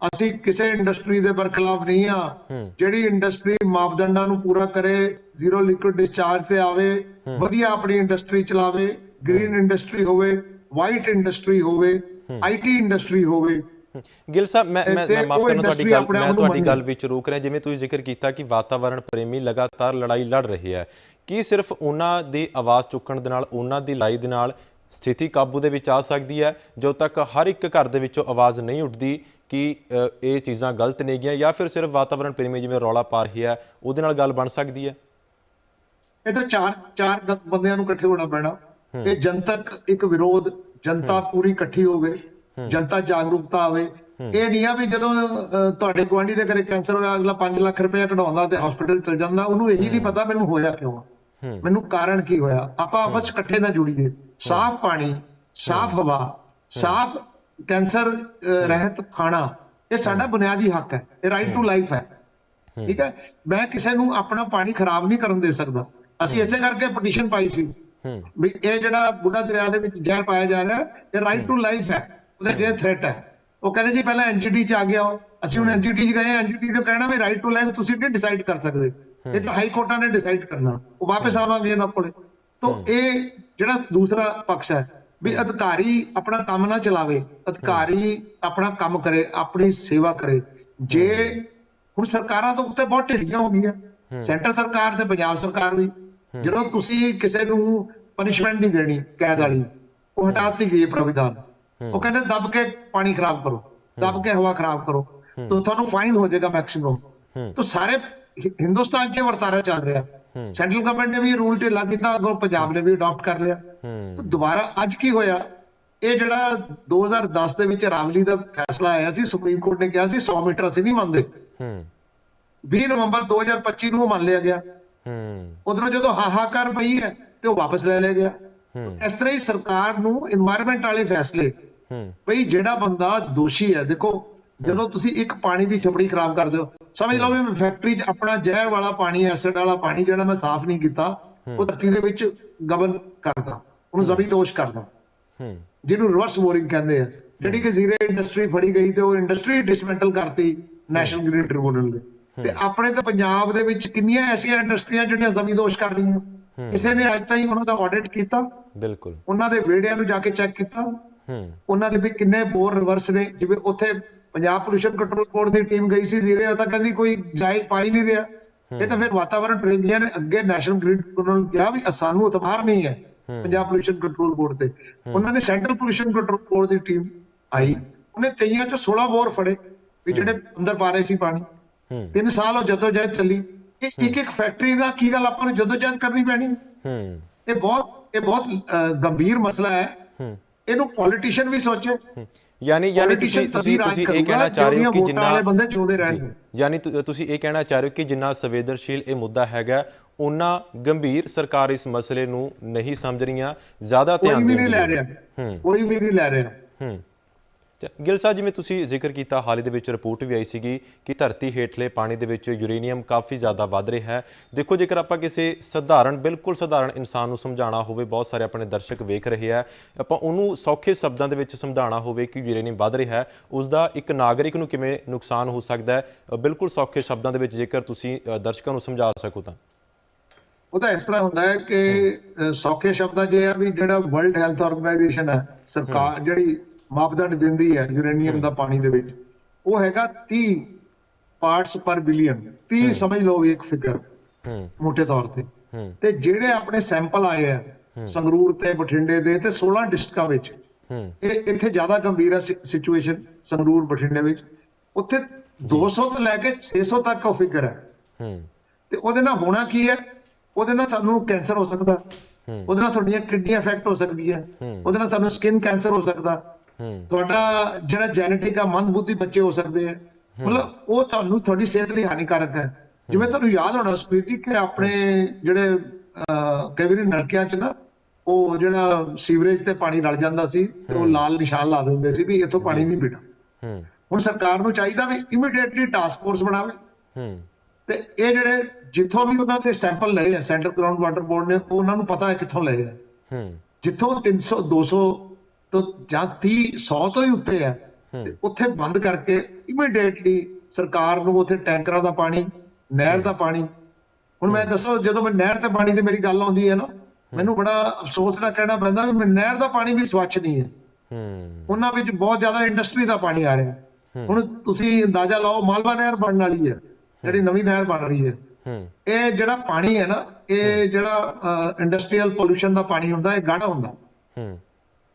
ਅਸੀਂ ਕਿਸੇ ਇੰਡਸਟਰੀ ਦੇ ਬਰਖਲਾਫ ਨਹੀਂ ਆ। ਜਿਹੜੀ ਇੰਡਸਟਰੀ ਮਾਪਦੰਡਾਂ ਨੂੰ ਪੂਰਾ ਕਰੇ ਜ਼ੀਰੋ ਲਿਕੁਇਡ ਡਿਸਚਾਰਜ ਤੇ ਆਵੇ ਵਧੀਆ ਆਪਣੀ ਇੰਡਸਟਰੀ ਚਲਾਵੇ ਗ੍ਰੀਨ ਇੰਡਸਟਰੀ ਹੋਵੇ ਵਾਈਟ ਇੰਡਸਟਰੀ ਹੋਵੇ ਆਈਟੀ ਇੰਡਸਟਰੀ ਹੋਵੇ ਗਿਲ ਸਾਹਿਬ ਮੈਂ ਮੈਂ ਮਾਫ ਕਰਨਾ ਤੁਹਾਡੀ ਗੱਲ ਮੈਂ ਤੁਹਾਡੀ। ਗੱਲ ਵਿੱਚ ਰੋਕ ਰਿਹਾ ਜਿਵੇਂ ਤੁਸੀਂ ਜ਼ਿਕਰ ਕੀਤਾ ਕਿ ਵਾਤਾਵਰਣ ਪ੍ਰੇਮੀ ਲਗਾਤਾਰ ਲੜਾਈ ਲੜ ਰਹੇ ਹੈ ਕੀ ਸਿਰਫ ਉਹਨਾਂ ਦੀ ਆਵਾਜ਼ ਚੁੱਕਣ ਦੇ ਨਾਲ ਉਹਨਾਂ ਦੀ ਲੜਾਈ ਦੇ ਨਾਲ ਸਥਿਤੀ ਕਾਬੂ ਦੇ ਵਿੱਚ ਆ ਸਕਦੀ ਹੈ? ਜਦੋਂ ਤੱਕ ਹਰ ਇੱਕ ਘਰ ਦੇ ਵਿੱਚੋਂ ਆਵਾਜ਼ ਨਹੀਂ ਉੱਠਦੀ ਕਿ ਇਹ ਚੀਜ਼ਾਂ ਗਲਤ ਨੇਗੀਆਂ ਜਾਂ ਫਿਰ ਸਿਰਫ ਵਾਤਾਵਰਣ ਪ੍ਰੇਮੀ ਜਿਵੇਂ ਰੌਲਾ ਪਾ ਰਹੀ ਹੈ ਉਹਦੇ ਨਾਲ ਗੱਲ ਬਣ ਸਕਦੀ ਹੈ? ਇਹ ਤਾਂ ਚਾਰ ਚਾਰ ਬੰਦਿਆਂ ਨੂੰ ਇਕੱਠੇ ਹੋਣਾ ਪੈਣਾ। ਇਹ ਜਨਤਕ ਇੱਕ ਵਿਰੋਧ ਜਨਤਾ ਪੂਰੀ ਇਕੱਠੀ ਹੋਵੇ। ਜਨਤਾ ਜਾਗਰੂਕਤਾ ਆਵੇ। ਇਹ ਨਹੀਂ ਆ ਵੀ ਜਦੋਂ ਤੁਹਾਡੇ ਗੁਆਂਢੀ ਦੇ ਘਰੇ ਕੈਂਸਰ ਹੋਇਆ ਅਗਲਾ 5 ਲੱਖ ਰੁਪਏ ਕਢਾਉਂਦਾ ਤੇ ਹਸਪੀਟਲ ਚਲ ਜਾਂਦਾ ਉਹਨੂੰ ਇਹੀ ਨਹੀਂ ਪਤਾ ਮੈਨੂੰ ਹੋਇਆ ਕਿਉਂ। ਮੈਨੂੰ ਕਾਰਨ ਕੀ ਹੋਇਆ? ਆਪਾਂ ਆਪਸ ਇਕੱਠੇ ਨਾ ਜੁੜੀਏ। ਸਾਫ਼ ਪਾਣੀ ਸਾਫ਼ ਹਵਾ ਸਾਫ਼ ਕੈਂਸਰ ਰਹਿਤ ਖਾਣਾ ਇਹ ਸਾਡਾ ਬੁਨਿਆਦੀ ਹੱਕ ਹੈ। ਇਹ ਰਾਈਟ ਟੂ ਲਾਈਫ ਹੈ। ਠੀਕ ਹੈ? ਮੈਂ ਕਿਸੇ ਨੂੰ ਆਪਣਾ ਪਾਣੀ ਖਰਾਬ ਨਹੀਂ ਕਰਨ ਦੇ ਸਕਦਾ। ਅਸੀਂ ਇਸੇ ਕਰਕੇ ਪਟੀਸ਼ਨ ਪਾਈ ਸੀ। ਵੀ ਇਹ ਜਿਹੜਾ ਬੁੱਢਾ ਦਰਿਆ ਦੇ ਵਿੱਚ ਜ਼ਹਿਰ ਪਾਇਆ ਜਾ ਰਿਹਾ ਇਹ ਰਾਈਟ ਟੂ ਲਾਈਫ ਹੈ। ਉਹਦੇ ਅੱਗੇ ਥ੍ਰੈਟ ਹੈ। ਉਹ ਕਹਿੰਦੇ ਜੀ ਪਹਿਲਾਂ ਐਨਜੀਟੀ ਚ ਆ ਗਿਆ ਅਸੀਂ ਹੁਣ ਐਨਜੀਟੀ ਚ ਗਏ ਐਨਜੀਟੀ ਨੇ ਕਹਿਣਾ ਵੀ ਰਾਈਟ ਟੂ ਲਾਈਫ ਤੁਸੀਂ ਨਹੀਂ ਡਿਸਾਈਡ ਕਰ ਸਕਦੇ ਇਹ ਤਾਂ ਹਾਈ ਕੋਰਟਾਂ ਨੇ ਡਿਸਾਈਡ ਕਰਨਾ। ਉਹ ਵਾਪਸ ਆਵਾਂਗੇ ਇਹਨਾਂ ਕੋਲੇ। ਤੋਂ ਇਹ ਜਿਹੜਾ ਦੂਸਰਾ ਪਕਸ਼ ਹੈ ਵੀ ਅਧਿਕਾਰੀ ਆਪਣਾ ਕੰਮ ਨਾ ਚਲਾਵੇ ਅਧਿਕਾਰੀ ਆਪਣਾ ਕੰਮ ਕਰੇ ਆਪਣੀ ਸੇਵਾ ਕਰੇ। ਜੇ ਹੁਣ ਸਰਕਾਰਾਂ ਤੋਂ ਉੱਤੇ ਬਹੁਤ ਢਿੱਲੀਆਂ ਹੋ ਗਈਆਂ। ਸੈਂਟਰ ਸਰਕਾਰ ਤੇ ਪੰਜਾਬ ਸਰਕਾਰ ਵੀ। ਜਦੋਂ ਤੁਸੀਂ ਕਿਸੇ ਨੂੰ ਪਨਿਸ਼ਮੈਂਟ ਨਹੀਂ ਦੇਣੀ ਕੈਦ ਵਾਲੀ ਉਹ ਹਟਾਤੀ ਗਈ ਪ੍ਰੋਵਿਧਾਨ। ਉਹ ਕਹਿੰਦੇ ਦੱਬ ਕੇ ਪਾਣੀ ਖਰਾਬ ਕਰੋ ਦੱਬ ਕੇ ਹਵਾ ਖਰਾਬ ਕਰੋ ਤਾਂ ਤੁਹਾਨੂੰ ਫਾਈਨ ਹੋ ਜਾਏਗਾ ਮੈਕਸਿਮਮ ਤਾਂ ਸਾਰੇ ਹਿੰਦੁਸਤਾਨ 'ਚ ਵਰਤਾਰਾ ਚੱਲ ਰਿਹਾ। ਸੈਂਟਰਲ ਗਵਰਨਮੈਂਟ ਨੇ ਵੀ ਰੂਲ ਤੇ ਲਾ ਦਿੱਤਾ ਅਗੋਂ ਪੰਜਾਬ ਨੇ ਵੀ ਅਡਾਪਟ ਕਰ ਲਿਆ। ਤਾਂ ਦੁਬਾਰਾ ਅੱਜ ਕੀ ਹੋਇਆ? ਇਹ ਜਿਹੜਾ 2010 ਦੇ ਵਿੱਚ ਰਾਵਲੀ ਦਾ ਫੈਸਲਾ ਆਇਆ ਸੀ ਸੁਪਰੀਮ ਕੋਰਟ ਨੇ ਕਿਹਾ ਸੀ 100 ਮੀਟਰ ਅਸੀਂ ਨਹੀਂ ਮੰਨਦੇ। ਹੂੰ। 20 ਨਵੰਬਰ 2025 ਨੂੰ ਮੰਨ ਲਿਆ ਗਿਆ। ਹੂੰ। ਉਧਰੋਂ ਜਦੋਂ ਹਾਹਾਕਾਰ ਪਈ ਹੈ ਤੇ ਉਹ ਵਾਪਸ ਲੈ ਲਿਆ ਗਿਆ। ਇਸ ਤਰ੍ਹਾਂ ਹੀ ਸਰਕਾਰ ਨੂੰ এনवायरमेंट ਵਾਲੇ ਫੈਸਲੇ ਬਈ ਜਿਹੜਾ ਬੰਦਾ ਦੋਸ਼ੀ ਹੈ ਦੇਖੋ ਜਦੋਂ ਤੁਸੀਂ ਇੱਕ ਪਾਣੀ ਦੀ ਛਪੜੀ ਖਰਾਬ ਕਰਦੇ ਹੋ ਸਮਝ ਲਓ ਵੀ ਮੈਂ ਫੈਕਟਰੀ 'ਚ ਆਪਣਾ ਜ਼ਹਿਰ ਵਾਲਾ ਪਾਣੀ ਐਸਿਡ ਵਾਲਾ ਪਾਣੀ ਜਿਹੜਾ ਮੈਂ ਸਾਫ਼ ਨਹੀਂ ਕੀਤਾ ਉਹ ਧਰਤੀ ਦੇ ਵਿੱਚ ਗਬਨ ਕਰਦਾ ਉਹਨੂੰ ਜ਼ਮੀਦੋਸ਼ ਕਰਦਾ। ਹੂੰ। ਜਿਹਨੂੰ ਰਿਵਰਸ ਬੋਰਿੰਗ ਕਹਿੰਦੇ ਆ ਜਿਹੜੀ ਕਿ ਜ਼ੀਰੇ ਇੰਡਸਟਰੀ ਫੜੀ ਗਈ ਤੇ ਉਹ ਇੰਡਸਟਰੀ ਡਿਸਮੈਂਟਲ ਕਰਤੀ ਨੈਸ਼ਨਲ ਗ੍ਰਿਡ ਟ੍ਰਿਬਿਊਨਲ ਨੇ। ਤੇ ਆਪਣੇ ਤਾਂ ਪੰਜਾਬ ਦੇ ਵਿੱਚ ਕਿੰਨੀਆਂ ਐਸੀਆਂ ਇੰਡਸਟਰੀਆਂ ਜਿਹੜੀਆਂ ਜ਼ਮੀਦੋਸ਼ ਕਰ ਰਹੀਆਂ। ਕਿਸੇ ਨੇ ਅੱਜ ਤਾਈਂ ਉਹਨਾਂ ਦਾ ਆਡਿਟ ਕੀਤਾ? ਬਿਲਕੁਲ। ਉਹਨਾਂ ਦੇ ਵਿਹੜਿਆਂ ਨੂੰ ਜਾ ਕੇ ਚੈੱਕ ਕੀਤਾ? ਉਹਨਾਂ ਦੇ ਵੀ ਕਿੰਨੇ ਬੋਰ ਰਿਵਰਸ ਨੇ ਜਿਵੇਂ ਉੱਥੇ ਪੰਜਾਬ ਪੋਲੂਸ਼ਨ ਕੰਟਰੋਲ ਬੋਰਡ ਦੀ ਟੀਮ ਗਈ ਸੀ ਜ਼ੀਰੇ ਤਾਂ ਕਹਿੰਦੀ ਕੋਈ ਜਾਇਜ਼ ਪਾਈ ਨਹੀਂ ਰਿਹਾ। ਇਹ ਤਾਂ ਫਿਰ ਵਾਤਾਵਰਣ ਪ੍ਰੇਮੀਆਂ ਨੇ ਅੱਗੇ ਨੈਸ਼ਨਲ ਗ੍ਰਿਡ ਟ੍ਰਿਬਿਊਨਲ ਨੂੰ ਕਿਹਾ ਵੀ ਸਾਨੂੰ ਉਤਬਾਰ ਨਹੀਂ ਹੈ ਪੰਜਾਬ ਪੋਲੂਸ਼ਨ ਕੰਟਰੋਲ ਬੋਰਡ ਤੇ। ਉਹਨਾਂ ਨੇ ਸੈਂਟਰਲ ਪੋਲੂਸ਼ਨ ਕੰਟਰੋਲ ਬੋਰਡ ਦੀ ਟੀਮ ਆਈ। ਉਹਨੇ ਤਈਆਂ ਚੋਂ 16 ਬੋਰ ਫੜੇ ਵੀ ਜਿਹੜੇ ਅੰਦਰ ਪਾ ਰਹੇ ਸੀ ਪਾਣੀ। ਤਿੰਨ ਸਾਲ ਉਹ ਜਦੋਂ ਜਦ ਚੱਲੀ। ਇਹ ਇੱਕ ਇੱਕ ਫੈਕਟਰੀ ਦਾ ਕੀ ਗੱਲ ਆਪਾਂ ਨੂੰ ਜਦੋਂ ਜਦ ਕਰਨੀ ਪੈਣੀ? ਹੂੰ। ਇਹ ਬਹੁਤ ਇਹ ਬਹੁਤ ਗੰਭੀਰ ਮਸਲਾ ਹੂੰ। ਇਹਨੂੰ ਪੋਲੀਟੀਸ਼ੀਅਨ ਵੀ ਸੋਚੇ। ਯਾਨੀ ਯਾਨੀ ਤੁਸੀਂ ਤੁਸੀਂ ਤੁਸੀਂ ਇਹ ਕਹਿਣਾ ਚਾਹ ਰਹੇ ਹੋ ਕਿ ਵੋਟਾਂ ਵਾਲੇ ਜਿੰਨਾ ਬੰਦੇ ਜਿਉਂਦੇ ਜੀ, ਰਹਿਣਗੇ। ਯਾਨੀ ਤੁਸੀਂ ਇਹ ਕਹਿਣਾ ਚਾਹ ਰਹੇ ਹੋ ਕਿ ਜਿੰਨਾ ਸੰਵੇਦਨਸ਼ੀਲ ਇਹ ਮੁੱਦਾ ਹੈਗਾ ਉਹਨਾਂ ਗੰਭੀਰ ਸਰਕਾਰ ਇਸ ਮਸਲੇ ਨੂੰ ਨਹੀਂ ਸਮਝ ਰਹੀਆਂ ਜ਼ਿਆਦਾ ਕੋਈ ਧਿਆਨ ਵੀ ਦੇਣ ਨਹੀਂ ਲੈ ਰਿਹਾ। ਕੋਈ ਵੀ ਨਹੀਂ ਲੈ ਰਿਹਾ। ਹੂੰ। ਗਿਲ ਸਾਹਿਬ ਜਿਵੇਂ ਤੁਸੀਂ ਜ਼ਿਕਰ ਕੀਤਾ ਹਾਲ ਦੇ ਵਿੱਚ ਰਿਪੋਰਟ ਵੀ ਆਈ ਸੀਗੀ ਕਿ ਧਰਤੀ ਹੇਠਲੇ ਪਾਣੀ ਦੇ ਵਿੱਚ ਯੂਰੇਨੀਅਮ ਕਾਫੀ ਜ਼ਿਆਦਾ ਵੱਧ ਰਿਹਾ ਹੈ। ਦੇਖੋ ਜੇਕਰ ਆਪਾਂ ਕਿਸੇ ਸਧਾਰਨ ਬਿਲਕੁਲ ਸਧਾਰਨ ਇਨਸਾਨ ਨੂੰ ਸਮਝਾਉਣਾ ਹੋਵੇ ਬਹੁਤ ਸਾਰੇ ਆਪਣੇ ਦਰਸ਼ਕ ਵੇਖ ਰਹੇ ਆ ਆਪਾਂ ਉਹਨੂੰ ਸੌਖੇ ਸ਼ਬਦਾਂ ਦੇ ਵਿੱਚ ਸਮਝਾਉਣਾ ਹੋਵੇ ਕਿ ਯੂਰੇਨੀਅਮ ਵੱਧ ਰਿਹਾ ਹੈ ਉਸ ਦਾ ਇੱਕ ਨਾਗਰਿਕ ਨੂੰ ਕਿਵੇਂ ਨੁਕਸਾਨ ਹੋ ਸਕਦਾ ਹੈ ਬਿਲਕੁਲ ਸੌਖੇ ਸ਼ਬਦਾਂ ਦੇ ਵਿੱਚ ਜੇਕਰ ਤੁਸੀਂ ਦਰਸ਼ਕਾਂ ਨੂੰ ਸਮਝਾ ਸਕੋ ਤਾਂ। ਉਹ ਤਾਂ ਇਸ ਤਰ੍ਹਾਂ ਹੁੰਦਾ ਹੈ ਕਿ ਸੌਖੇ ਸ਼ਬਦਾਂ 'ਚ ਇਹ ਆ ਵੀ ਜਿਹੜਾ ਵਰਲਡ ਹੈਲਥ ਆਰਗੇਨਾਈਜੇਸ਼ਨ ਹੈ ਸਰਕਾਰ ਜਿਹੜੀ ਮਾਪਦੰਡ ਦਿੰਦੀ ਹੈ ਯੂਰੇਨੀਅਮ ਦਾ ਪਾਣੀ ਦੇ ਵਿੱਚ। ਉਹ ਹੈਗਾ 30 ਪਾਰਟਸ ਪਰ ਬਿਲੀਅਨ 30 ਸਮਝ ਲਓ ਇੱਕ ਫਿਗਰ ਹੂੰ। ਮੋٹے ਤੌਰ ਤੇ। ਤੇ ਜਿਹੜੇ ਆਪਣੇ ਸੈਂਪਲ ਆਏ ਆ ਸੰਗਰੂਰ ਤੇ ਬਠਿੰਡੇ ਦੇ ਤੇ 16 ਡਿਸਟ੍ਰਿਕਟਾਂ ਵਿੱਚ। ਹੂੰ। ਇਹ ਇੱਥੇ ਜ਼ਿਆਦਾ ਗੰਭੀਰ ਹੈ ਸਿਚੁਏਸ਼ਨ ਸੰਗਰੂਰ ਬਠਿੰਡੇ ਵਿੱਚ। ਉੱਥੇ 200 ਤੋਂ ਲੈ ਕੇ 600 ਤੱਕ ਉਹ ਫਿਗਰ ਹੈ। ਹੂੰ। ਤੇ ਉਹਦੇ ਨਾਲ ਹੋਣਾ ਕੀ ਹੈ? ਉਹਦੇ ਨਾਲ ਤੁਹਾਨੂੰ ਕੈਂਸਰ ਹੋ ਸਕਦਾ। ਹੂੰ। ਉਹਦੇ ਨਾਲ ਤੁਹਾਡੀਆਂ ਕਿਡਨੀਆਂ ਅਫੈਕਟ ਹੋ ਸਕਦੀਆਂ। ਹੂੰ। ਉਹਦੇ ਨਾਲ ਤੁਹਾਨੂੰ ਸਕਿਨ ਕੈਂਸਰ ਹੋ ਸਕਦਾ। ਤੁਹਾਡਾ ਜਿਹੜਾ ਜੈਨੇਟਿਕ ਆ ਮੰਦਬੁੱਧੀ ਬੱਚੇ ਹੋ ਸਕਦੇ ਆ। ਮਤਲਬ ਉਹ ਤੁਹਾਨੂੰ ਤੁਹਾਡੀ ਸਿਹਤ ਲਈ ਹਾਨੀਕਾਰਕ ਹੈ। ਜਿਵੇਂ ਤੁਹਾਨੂੰ ਯਾਦ ਹੋਣਾ ਸੁਪੀਤੀ ਕਿ ਆਪਣੇ ਜਿਹੜੇ ਅਹ, ਕਈ ਵਾਰੀ ਨਲਕਿਆਂ 'ਚ ਨਾ ਉਹ ਜਿਹੜਾ ਸੀਵਰੇਜ ਤੇ ਪਾਣੀ ਰਲ ਜਾਂਦਾ ਸੀ ਤੇ ਉਹ ਲਾਲ ਨਿਸ਼ਾਨ ਲਾ ਦਿੰਦੇ ਸੀ ਵੀ ਇੱਥੋਂ ਪਾਣੀ ਨਹੀਂ ਪੀਣਾ। ਹੂੰ। ਹੁਣ ਸਰਕਾਰ ਨੂੰ ਚਾਹੀਦਾ ਵੀ ਇਮੀਡੀਏਟਲੀ ਟਾਸਕ ਫੋਰਸ ਬਣਾਵੇ। ਹੂੰ। ਤੇ ਇਹ ਜਿਹੜੇ ਜਿੱਥੋਂ ਵੀ ਉਹਨਾਂ ਤੇ ਸੈਂਪਲ ਲਏ ਆ ਸੈਂਟਰਲ ਗਰਾਊਂਡ ਵਾਟਰ ਬੋਰਡ ਨੇ ਉਹ ਉਹਨਾਂ ਨੂੰ ਪਤਾ ਹੈ ਕਿੱਥੋਂ ਲਏ ਆ। ਹੂੰ। ਜਿੱਥੋਂ 300 200 ਤੋਂ ਜਾਂ 30 100 ਤੋਂ ਹੀ ਉੱਤੇ ਆ ਤੇ ਉੱਥੇ ਬੰਦ ਕਰਕੇ ਇਮੀਡੀਏਟਲੀ ਸਰਕਾਰ ਨੂੰ ਉੱਥੇ ਟੈਂਕਰਾਂ ਦਾ ਪਾਣੀ ਨਹਿਰ ਦਾ ਪਾਣੀ। ਹੁਣ ਮੈਂ ਦੱਸੋ ਜਦੋਂ ਮੈਂ ਨਹਿਰ ਤੇ ਪਾਣੀ ਦੀ ਮੇਰੀ ਗੱਲ ਆਉਂਦੀ ਹੈ ਨਾ ਮੈਨੂੰ ਬੜਾ ਅਫਸੋਸ ਨਾਲ ਕਹਿਣਾ ਪੈਂਦਾ ਵੀ ਨਹਿਰ ਦਾ ਪਾਣੀ ਵੀ ਸਵੱਛ ਨਹੀਂ ਹੈ। ਹੂੰ। ਉਹਨਾਂ ਵਿੱਚ ਬਹੁਤ ਜ਼ਿਆਦਾ ਇੰਡਸਟਰੀ ਦਾ ਪਾਣੀ ਆ ਰਿਹਾ। ਹੁਣ ਤੁਸੀਂ ਅੰਦਾਜ਼ਾ ਲਾਓ ਮਾਲਵਾ ਨਹਿਰ ਬਣਨ ਵਾਲੀ ਹੈ ਜਿਹੜੀ ਨਵੀਂ ਨਹਿਰ ਬਣ ਰਹੀ ਹੈ। ਹੂੰ। ਇਹ ਜਿਹੜਾ ਪਾਣੀ ਹੈ ਨਾ ਇਹ ਜਿਹੜਾ ਇੰਡਸਟਰੀਅਲ ਪੋਲੂਸ਼ਨ ਦਾ ਪਾਣੀ ਹੁੰਦਾ ਇਹ ਗਾੜਾ ਹੁੰਦਾ। ਹੂੰ।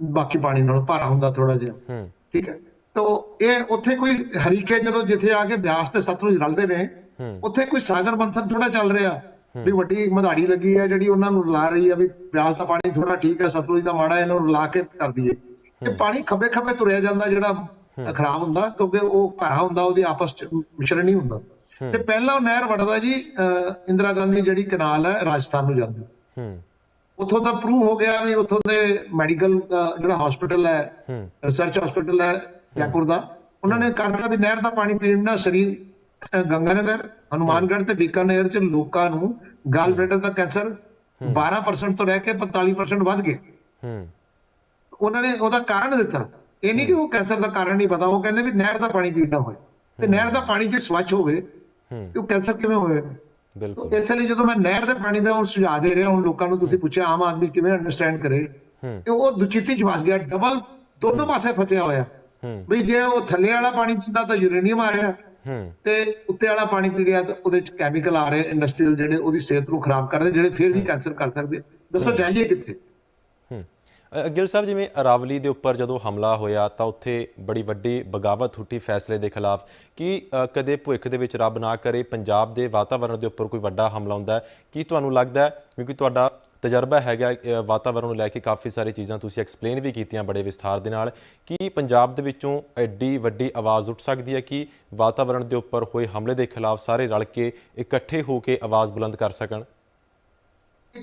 ਬਾਕੀ ਪਾਣੀ ਨਾਲੋਂ ਭਾਰਾ ਹੁੰਦਾ ਥੋੜਾ ਜਿਹਾ। ਠੀਕ ਹੈ? ਤੋ ਇਹ ਉੱਥੇ ਕੋਈ ਹਰੀਕੇ ਜਦੋਂ ਜਿੱਥੇ ਆ ਕੇ ਬਿਆਸ ਤੇ ਸਤਲੁਜ ਰਲਦੇ ਨੇ। ਉੱਥੇ ਕੋਈ ਸਾਗਰ ਮੰਥਨ ਥੋੜਾ ਚੱਲ ਰਿਹਾ। ਵੀ ਵੱਡੀ ਮਧਾੜੀ ਲੱਗੀ ਹੈ ਜਿਹੜੀ ਉਹਨਾਂ ਨੂੰ ਰਲਾ ਰਹੀ ਹੈ ਵੀ ਬਿਆਸ ਦਾ ਪਾਣੀ ਥੋੜਾ ਠੀਕ ਹੈ ਸਤਲੁਜ ਦਾ ਮਾੜਾ ਇਹਨੂੰ ਰਲਾ ਕੇ ਕਰ ਦਈਏ। ਇਹ ਪਾਣੀ ਖੱਬੇ ਖੱਬੇ ਤੁਰਿਆ ਜਾਂਦਾ ਜਿਹੜਾ ਖਰਾਬ ਹੁੰਦਾ ਕਿਉਂਕਿ ਉਹ ਭਾਰਾ ਹੁੰਦਾ ਉਹਦੀ ਆਪਸ ਚ ਮਿਸ਼ਰਣ ਨਹੀਂ ਹੁੰਦਾ। ਤੇ ਪਹਿਲਾਂ ਉਹ ਨਹਿਰ ਵੜਦਾ ਜੀ ਇੰਦਰਾ ਗਾਂਧੀ ਜਿਹੜੀ ਕਨਾਲ ਹੈ ਰਾਜਸਥਾਨ ਨੂੰ ਜਾਂਦੀ। ਹੂੰ। ਉੱਥੋਂ ਦਾ ਪ੍ਰੂਵ ਹੋ ਗਿਆ ਵੀ ਉੱਥੋਂ ਦੇ ਮੈਡੀਕਲ ਜਿਹੜਾ ਹਸਪੀਟਲ ਹੈ ਰਿਸਰਚ ਹਸਪੀਟਲ ਹੈ ਜੈਪੁਰ ਦਾ ਉਹਨਾਂ ਨੇ ਕਰਤਾ ਵੀ ਨਹਿਰ ਦਾ ਪਾਣੀ ਪੀਣ ਨਾਲ ਸਰੀਰ ਗੰਗਾਨਗਰ ਹਨੂਮਾਨਗੜ੍ਹ ਤੇ ਬੀਕਾਨੇਰ ਚ ਲੋਕਾਂ ਨੂੰ ਗਾਲ ਬਲੈਡਰ ਦਾ ਕੈਂਸਰ 12% ਤੋਂ ਲੈ ਕੇ 45% ਵੱਧ ਗਿਆ। ਹੂੰ। ਉਹਨਾਂ ਨੇ ਉਹਦਾ ਕਾਰਨ ਦਿੱਤਾ। ਇਹ ਨਹੀਂ ਕਿ ਉਹ ਕੈਂਸਰ ਦਾ ਕਾਰਨ ਨਹੀਂ ਪਤਾ ਉਹ ਕਹਿੰਦੇ ਵੀ ਨਹਿਰ ਦਾ ਪਾਣੀ ਪੀਣਾ ਹੋਏ। ਤੇ ਨਹਿਰ ਦਾ ਪਾਣੀ ਜੇ ਸਵੱਛ ਹੋਵੇ ਹੂੰ। ਤੇ ਉਹ ਕੈਂਸਰ ਕਿਵੇਂ ਹੋਵੇਗਾ ਬਿਲਕੁਲ। ਇਸ ਲਈ ਜਦੋਂ ਮੈਂ ਨਹਿਰ ਦੇ ਪਾਣੀ ਦਾ ਹੁਣ ਸੁਝਾਅ ਦੇ ਰਿਹਾ ਹੁਣ ਲੋਕਾਂ ਨੂੰ ਤੁਸੀਂ ਪੁੱਛਿਆ ਆਮ ਆਦਮੀ ਕਿਵੇਂ ਅੰਡਰਸਟੈਂਡ ਕਰੇ? ਤੇ ਉਹ ਦੁਚਿੱਤੀ ਚ ਫਸ ਗਿਆ ਡਬਲ ਦੋਨੋਂ ਪਾਸੇ ਫਸਿਆ ਹੋਇਆ। ਵੀ ਜੇ ਉਹ ਥੱਲੇ ਵਾਲਾ ਪਾਣੀ ਪੀਂਦਾ ਤਾਂ ਯੂਰੇਨੀਅਮ ਆ ਰਿਹਾ। ਤੇ ਉੱਤੇ ਵਾਲਾ ਪਾਣੀ ਪੀ ਰਿਹਾ ਤਾਂ ਉਹਦੇ ਚ ਕੈਮੀਕਲ ਆ ਰਹੇ ਇੰਡਸਟਰੀਅਲ ਜਿਹੜੇ ਉਹਦੀ ਸਿਹਤ ਨੂੰ ਖਰਾਬ ਕਰਦੇ ਜਿਹੜੇ ਫਿਰ ਵੀ ਕੈਂਸਰ ਕਰ ਸਕਦੇ। ਦੱਸੋ ਜਾਈਏ ਕਿੱਥੇ? ਗਿੱਲ ਸਾਹਿਬ ਜਿਵੇਂ ਅਰਾਵਲੀ ਦੇ ਉੱਪਰ ਜਦੋਂ ਹਮਲਾ ਹੋਇਆ ਤਾਂ ਉੱਥੇ ਬੜੀ ਵੱਡੀ ਬਗਾਵਤ ਹੁੱਟੀ ਫੈਸਲੇ ਦੇ ਖਿਲਾਫ ਕੀ ਕਦੇ ਭੁੱਖ ਦੇ ਵਿੱਚ ਰੱਬ ਨਾ ਕਰੇ ਪੰਜਾਬ ਦੇ ਵਾਤਾਵਰਣ ਦੇ ਉੱਪਰ ਕੋਈ ਵੱਡਾ ਹਮਲਾ ਹੁੰਦਾ ਕੀ ਤੁਹਾਨੂੰ ਲੱਗਦਾ ਕਿਉਂਕਿ ਤੁਹਾਡਾ ਤਜਰਬਾ ਹੈਗਾ ਵਾਤਾਵਰਣ ਨੂੰ ਲੈ ਕੇ ਕਾਫੀ ਸਾਰੀ ਚੀਜ਼ਾਂ ਤੁਸੀਂ ਐਕਸਪਲੇਨ ਵੀ ਕੀਤੀਆਂ ਬੜੇ ਵਿਸਥਾਰ ਦੇ ਨਾਲ। ਕੀ ਪੰਜਾਬ ਦੇ ਵਿੱਚੋਂ ਐਡੀ ਵੱਡੀ ਆਵਾਜ਼ ਉੱਠ ਸਕਦੀ ਹੈ ਕਿ ਵਾਤਾਵਰਣ ਦੇ ਉੱਪਰ ਹੋਏ ਹਮਲੇ ਦੇ ਖਿਲਾਫ ਸਾਰੇ ਰਲ ਕੇ ਇਕੱਠੇ ਹੋ ਕੇ ਆਵਾਜ਼ ਬੁਲੰਦ ਕਰ ਸਕਣ?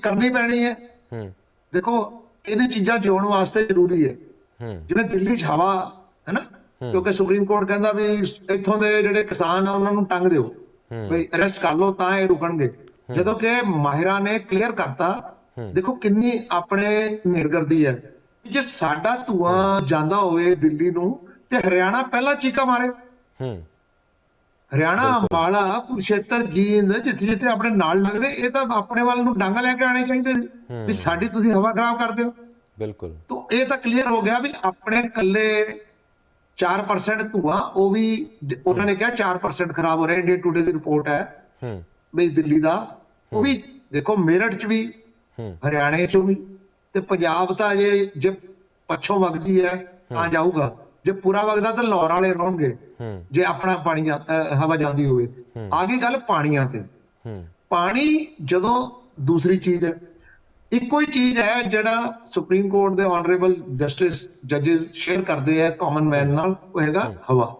ਕਰਨੀ ਪੈਣੀ ਹੈ। ਹੂੰ। ਦੇਖੋ ਇਹਨੇ ਚੀਜ਼ਾਂ ਜਿਉਣ ਵਾਸਤੇ ਜ਼ਰੂਰੀ ਹੈ। ਜਿਵੇਂ ਦਿੱਲੀ 'ਚ ਹਵਾ ਹੈ ਨਾ ਕਿਉਂਕਿ ਸੁਪਰੀਮ ਕੋਰਟ ਕਹਿੰਦਾ ਵੀ ਇੱਥੋਂ ਦੇ ਜਿਹੜੇ ਕਿਸਾਨ ਆ ਉਹਨਾਂ ਨੂੰ ਟੰਗ ਦਿਓ। ਬਈ ਅਰੈਸਟ ਕਰ ਲਓ ਤਾਂ ਇਹ ਰੁਕਣਗੇ। ਜਦੋਂ ਕਿ ਮਾਹਿਰਾਂ ਨੇ ਕਲੀਅਰ ਕਰਤਾ ਦੇਖੋ ਕਿੰਨੀ ਆਪਣੇ ਨਿਰਗਰਦੀ ਹੈ। ਜੇ ਸਾਡਾ ਧੂਆਂ ਜਾਂਦਾ ਹੋਵੇ ਦਿੱਲੀ ਨੂੰ ਤੇ ਹਰਿਆਣਾ ਪਹਿਲਾਂ ਚੀਕਾ ਮਾਰੇ। ਹੂੰ। ਹਰਿਆਣਾ ਅੰਬਾਲਾ ਕੁਰਸ਼ੇਤਰ ਜੀਂਦ ਜਿੱਥੇ ਜਿੱਥੇ ਆਪਣੇ ਨਾਲ ਲੱਗਦੇ ਇਹ ਤਾਂ ਆਪਣੇ ਵੱਲ ਨੂੰ ਡਾਂਗਾ ਲੈ ਕੇ ਆਣੇ ਚਾਹੀਦੇ ਨੇ। ਵੀ ਸਾਡੀ ਤੁਸੀਂ ਹਵਾ ਖਰਾਬ ਕਰਦੇ ਹੋ। ਬਿਲਕੁਲ। ਤੋ ਇਹ ਤਾਂ ਕਲੀਅਰ ਹੋ ਗਿਆ ਵੀ ਆਪਣੇ ਕੱਲੇ 4% ਧੂਆਂ ਉਹ ਵੀ ਉਹਨਾਂ ਨੇ ਕਿਹਾ 4% ਖਰਾਬ ਹੋ ਰਿਹਾ ਇੰਡੀਆ ਟੂਡੇ ਦੀ ਰਿਪੋਰਟ ਹੈ। ਹੂੰ। ਵੀ ਦਿੱਲੀ ਦਾ ਉਹ ਵੀ ਦੇਖੋ ਮੇਰਠ 'ਚ ਵੀ ਹਰਿਆਣੇ 'ਚੋਂ ਵੀ ਤੇ ਪੰਜਾਬ ਤਾਂ ਜੇ ਜੇ ਪੱਛੋਂ ਵਗਦੀ ਹੈ ਤਾਂ ਜਾਊਗਾ। ਜੇ ਪੂਰਾ ਵਗਦਾ ਤਾਂ ਲਾਹੌਰ ਵਾਲੇ ਰਹਣਗੇ ਜੇ ਆਪਣਾ ਪਾਣੀ ਹਵਾ ਜਾਂਦੀ ਹੋਵੇ। ਆ ਗਈ ਗੱਲ ਪਾਣੀਆਂ ਤੇ। ਪਾਣੀ ਜਦੋਂ ਦੂਸਰੀ ਚੀਜ਼ ਹੈ ਇੱਕੋ ਹੀ ਚੀਜ਼ ਹੈ ਜਿਹੜਾ ਸੁਪਰੀਮ ਕੋਰਟ ਦੇ ਆਨਰੇਬਲ ਜਸਟਿਸ ਜੱਜਸ ਸ਼ੇਅਰ ਕਰਦੇ ਆ ਕਾਮਨ ਮੈਨ ਨਾਲ ਉਹ ਹੈਗਾ ਹਵਾ।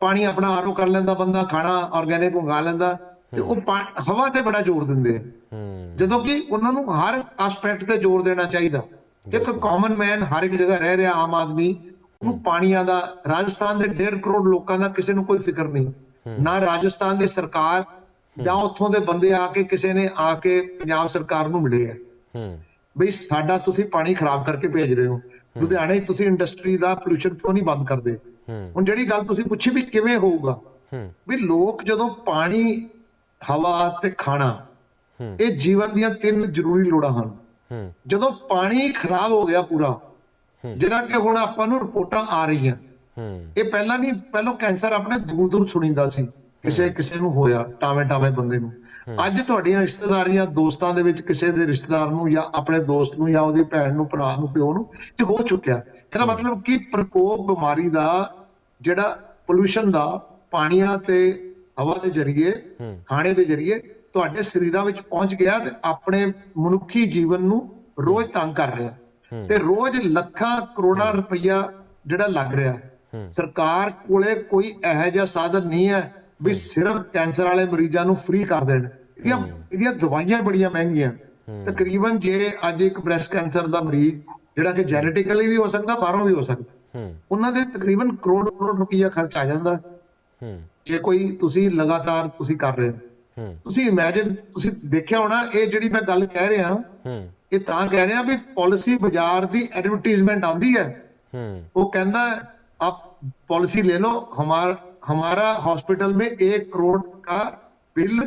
ਪਾਣੀ ਆਪਣਾ ਆਰੋ ਕਰ ਲੈਂਦਾ ਬੰਦਾ ਖਾਣਾ ਆਰਗੈਨਿਕ ਮੰਗਾ ਲੈਂਦਾ ਤੇ ਉਹ ਹਵਾ ਤੇ ਬੜਾ ਜ਼ੋਰ ਦਿੰਦੇ ਜਦੋਂ ਕਿ ਉਹਨਾਂ ਨੂੰ ਹਰ ਐਸਪੈਕਟ ਤੇ ਜ਼ੋਰ ਦੇਣਾ ਚਾਹੀਦਾ। ਇੱਕ ਕਾਮਨ ਮੈਨ ਹਰ ਇੱਕ ਜਗ੍ਹਾ ਰਹਿ ਰਿਹਾ ਆਮ ਆਦਮੀ ਉਹਨੂੰ ਪਾਣੀਆਂ ਦਾ ਰਾਜਸਥਾਨ ਦੇ 1.5 ਕਰੋੜ ਲੋਕਾਂ ਦਾ ਕਿਸੇ ਨੂੰ ਕੋਈ ਫਿਕਰ ਨਹੀਂ। ਨਾ ਰਾਜਸਥਾਨ ਦੀ ਸਰਕਾਰ ਜਾਂ ਉੱਥੋਂ ਦੇ ਬੰਦੇ ਆ ਕੇ ਕਿਸੇ ਨੇ ਆ ਕੇ ਪੰਜਾਬ ਸਰਕਾਰ ਨੂੰ ਮਿਲੇ ਆ। ਹੂੰ। ਬਈ ਸਾਡਾ ਤੁਸੀਂ ਪਾਣੀ ਖਰਾਬ ਕਰਕੇ ਭੇਜ ਰਹੇ ਹੋ। ਲੁਧਿਆਣੇ ਤੁਸੀਂ ਇੰਡਸਟਰੀ ਦਾ ਪੋਲੂਸ਼ਨ ਕਿਉਂ ਨਹੀਂ ਬੰਦ ਕਰਦੇ? ਹੁਣ ਜਿਹੜੀ ਗੱਲ ਤੁਸੀਂ ਪੁੱਛੀ ਵੀ ਕਿਵੇਂ ਹੋਊਗਾ? ਵੀ ਲੋਕ ਜਦੋਂ ਪਾਣੀ ਹਵਾ ਤੇ ਖਾਣਾ। ਇਹ ਜੀਵਨ ਦੀਆਂ ਤਿੰਨ ਜ਼ਰੂਰੀ ਲੋੜਾਂ ਹਨ। ਜਦੋਂ ਪਾਣੀ ਖਰਾਬ ਹੋ ਗਿਆ ਪੂਰਾ। ਜਿਹੜਾ ਕਿ ਹੁਣ ਆਪਾਂ ਨੂੰ ਰਿਪੋਰਟਾਂ ਆ ਰਹੀਆਂ। ਇਹ ਪਹਿਲਾਂ ਨਹੀਂ ਪਹਿਲਾਂ ਕੈਂਸਰ ਆਪਣੇ ਦੂਰ ਦੂਰ ਸੁਣੀਂਦਾ ਸੀ। ਕਿਸੇ ਕਿਸੇ ਨੂੰ ਹੋਇਆ ਟਾਵੇਂ ਟਾਵੇਂ ਬੰਦੇ ਨੂੰ। ਅੱਜ ਤੁਹਾਡੀਆਂ ਰਿਸ਼ਤੇਦਾਰੀਆਂ ਦੋਸਤਾਂ ਦੇ ਵਿੱਚ ਕਿਸੇ ਦੇ ਰਿਸ਼ਤੇਦਾਰ ਨੂੰ ਜਾਂ ਆਪਣੇ ਦੋਸਤ ਨੂੰ ਜਾਂ ਉਹਦੀ ਭੈਣ ਨੂੰ ਭਰਾ ਨੂੰ ਪਿਓ ਨੂੰ ਤੇ ਹੋ ਚੁੱਕਿਆ। ਇਹਦਾ ਮਤਲਬ ਕਿ ਪ੍ਰਕੋਪ ਬਿਮਾਰੀ ਦਾ ਜਿਹੜਾ ਪੋਲੂਸ਼ਨ ਦਾ ਪਾਣੀਆਂ ਤੇ ਹਵਾ ਦੇ ਜ਼ਰੀਏ। ਖਾਣੇ ਦੇ ਜ਼ਰੀਏ ਤੁਹਾਡੇ ਸਰੀਰਾਂ ਵਿੱਚ ਪਹੁੰਚ ਗਿਆ ਤੇ ਆਪਣੇ ਮਨੁੱਖੀ ਜੀਵਨ ਨੂੰ ਰੋਜ਼ ਤੰਗ ਕਰ ਰਿਹਾ। ਤੇ ਰੋਜ਼ ਲੱਖਾਂ ਕਰੋੜਾਂ ਰੁਪਈਆ ਜਿਹੜਾ ਲੱਗ ਰਿਹਾ। ਸਰਕਾਰ ਕੋਲੇ ਕੋਈ ਇਹੋ ਜਿਹਾ ਸਾਧਨ ਨਹੀਂ ਹੈ ਵੀ ਸਿਰਫ ਕੈਂਸਰ ਵਾਲੇ ਮਰੀਜ਼ਾਂ ਨੂੰ ਫ੍ਰੀ ਕਰ ਦੇਣ। ਇਹਦੀਆਂ ਇਹਦੀਆਂ ਦਵਾਈਆਂ ਬੜੀਆਂ ਮਹਿੰਗੀਆਂ। ਤਕਰੀਬਨ ਜੇ ਅੱਜ ਇੱਕ ਬ੍ਰੈਸਟ ਕੈਂਸਰ ਦਾ ਮਰੀਜ਼ ਜਿਹੜਾ ਕਿ ਜੈਨੇਟਿਕਲੀ ਵੀ ਹੋ ਸਕਦਾ ਬਾਹਰੋਂ ਵੀ ਹੋ ਸਕਦਾ। ਉਹਨਾਂ ਦੇ ਤਕਰੀਬਨ ਕਰੋੜ ਕਰੋੜ ਰੁਪਈਆ ਖਰਚ ਆ ਜਾਂਦਾ। ਜੇ ਕੋਈ ਤੁਸੀਂ ਲਗਾਤਾਰ ਤੁਸੀਂ ਕਰ ਰਹੇ ਹੂੰ। ਤੁਸੀਂ ਇਮੇਜਿਨ ਤੁਸੀਂ ਦੇਖਿਆ ਹੋਣਾ ਇਹ ਜਿਹੜੀ ਮੈਂ ਗੱਲ ਕਹਿ ਰਿਹਾ ਹੂੰ ਇਹ ਤਾਂ ਕਹਿ ਰਿਹਾ ਵੀ ਪਾਲਿਸੀ ਬਾਜ਼ਾਰ ਦੀ ਐਡਵਰਟਾਈਜ਼ਮੈਂਟ ਆਉਂਦੀ ਹੈ ਹੂੰ वो कहता है आप पॉलिसी ले लो हमारा हमारा हॉस्पिटल में एक करोड़ का बिल